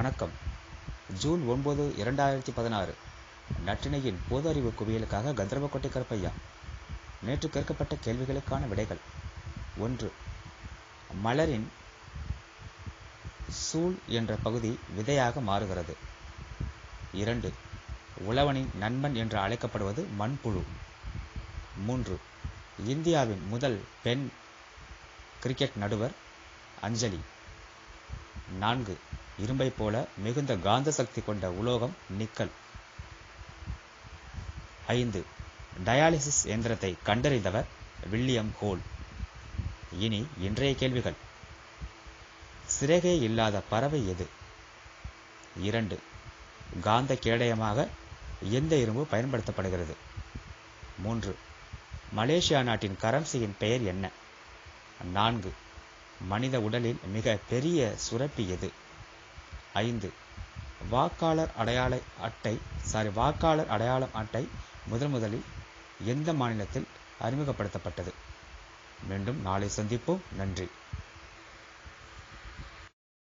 வணக்கம். ஜூன் ஒன்பது இரண்டாயிரத்தி பதினாறு. நற்றினையின் பொது அறிவு குவியலுக்காக கந்தர்வக்கோட்டை கருப்பையா. நேற்று கேட்கப்பட்ட கேள்விகளுக்கான விடைகள். ஒன்று மலரின் சூழ் என்ற பகுதி விதையாக மாறுகிறது. இரண்டு உழவனின் நண்பன் என்று அழைக்கப்படுவது மண்புழு. மூன்று இந்தியாவின் முதல் பெண் கிரிக்கெட் நடுவர் அஞ்சலி. நான்கு இரும்பை போல மிகுந்த காந்த சக்தி கொண்ட உலோகம் நிக்கல். ஐந்து. டயாலிசிஸ் இயந்திரத்தை கண்டறிந்தவர் வில்லியம் ஹோல். இனி இன்றைய கேள்விகள். சிறகே இல்லாத பறவை எது? இரண்டு. காந்த கேடயமாக எந்த இரும்பு பயன்படுத்தப்படுகிறது? மூன்று. மலேசியா நாட்டின் கரன்சியின் பெயர் என்ன? நான்கு. மனித உடலில் மிக பெரிய சுரப்பி எது? ஐந்து. வாக்காளர் அடையாள அட்டை சாரி வாக்காளர் அடையாள அட்டை முதன் முதலில் எந்த மாநிலத்தில் அறிமுகப்படுத்தப்பட்டது? மீண்டும் நாளை சந்திப்போம். நன்றி.